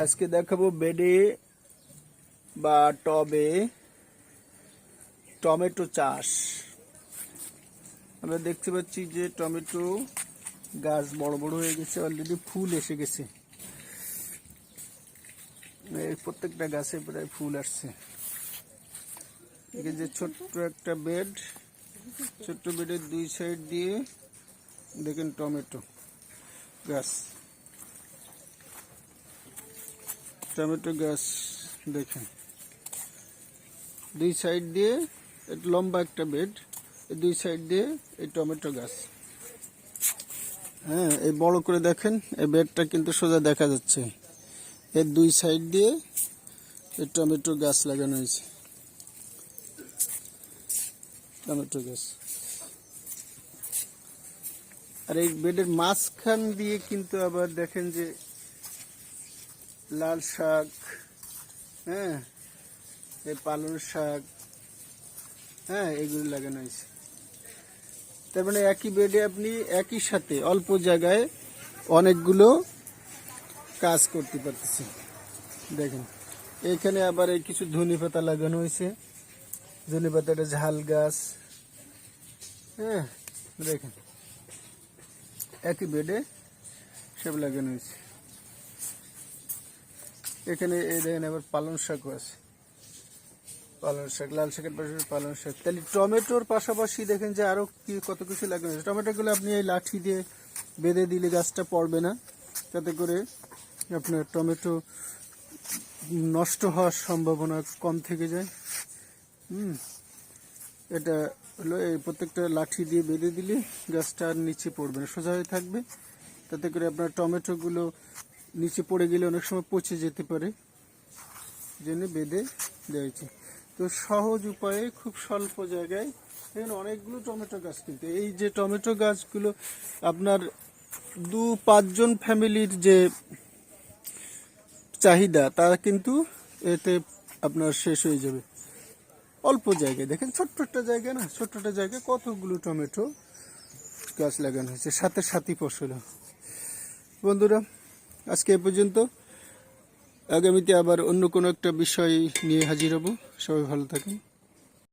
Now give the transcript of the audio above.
আজকে দেখাবো বেডে বা টবে টমেটো চাষ। আমরা দেখতে পাচ্ছি যে টমেটো গাছ বড় বড় হয়ে গেছে অলরেডি ফুল এসে গেছে। প্রত্যেকটা গাছে প্রায় ফুল আসছে। যে ছোট্ট একটা বেড, ছোট্ট বেডের দুই সাইড দিয়ে দেখেন টমেটো গাছ। টমেটো গাছ দেখেন। দুই সাইড দিয়ে লম্বা একটা বেড দুই সাইড দিয়ে এই টমেটো গাছ। হ্যাঁ এই বড় করে দেখেন, এই বেডটা কিন্তু সোজা দেখা যাচ্ছে। এর দুই সাইড দিয়ে এই টমেটো গাছ লাগানো হয়েছে। টমেটো গাছ। আর এই বেডের মাঝখান দিয়ে কিন্তু আবার দেখেন যে লাল শাক হ্যাঁ এই পালং শাক হ্যাঁ এগুলো লাগানো হয়েছে। তার মানে একই বেডে আপনি একই সাথে অল্প জায়গায় অনেকগুলো কাজ করতে পারতেছেন। দেখেন, এখানে আবার এই কিছু ধনে পাতা লাগানো হয়েছে। ধনে পাতাটা ঝাল গাছ হ্যাঁ দেখেন, একই বেডে সব লাগানো হয়েছে। এখানে এই দেখেন আবার পালং শাকও আছে। পালং শাক, লাল শাকের পাশাপাশি পালং শাক। তাহলে টমেটোর পাশাপাশি দেখেন যে আরও কি, কত কিছু লাগানো হয়েছে টমেটোগুলো আপনি এই লাঠি দিয়ে বেঁধে দিলে গাছটা পড়বে না। যাতে করে আপনার টমেটো নষ্ট হওয়ার সম্ভাবনা কম থেকে যায়। হুম। এটা হলো এই প্রত্যেকটা লাঠি দিয়ে বেঁধে দিলে গাছটা আর নিচে পড়বে না, সোজা হয়ে থাকবে। তাতে করে আপনার টমেটোগুলো নিচে পড়ে গেলে অনেক সময় পচে যেতে পারে। জন্য বেঁধে দিয়েছি তো সহজ উপায়ে খুব স্বল্প জায়গায় এখানে অনেকগুলো টমেটো গাছ কিন্তু। এই যে টমেটো গাছগুলো আপনার দু পাঁচজন ফ্যামিলির যে চাহিদা, তা কিন্তু এতে আপনার শেষ হয়ে যাবে। অল্প জায়গায়। দেখেন, ছোট্ট একটা জায়গা না, ছোট্ট একটা জায়গায় কতগুলো টমেটো গাছ লাগানো হয়েছে, সাথে সাথী ফসল। বন্ধুরা আজকে এ পর্যন্ত। আগামীতে আবার অন্য কোনো একটা বিষয় নিয়ে হাজির হব। সবাই ভালো থাকেন।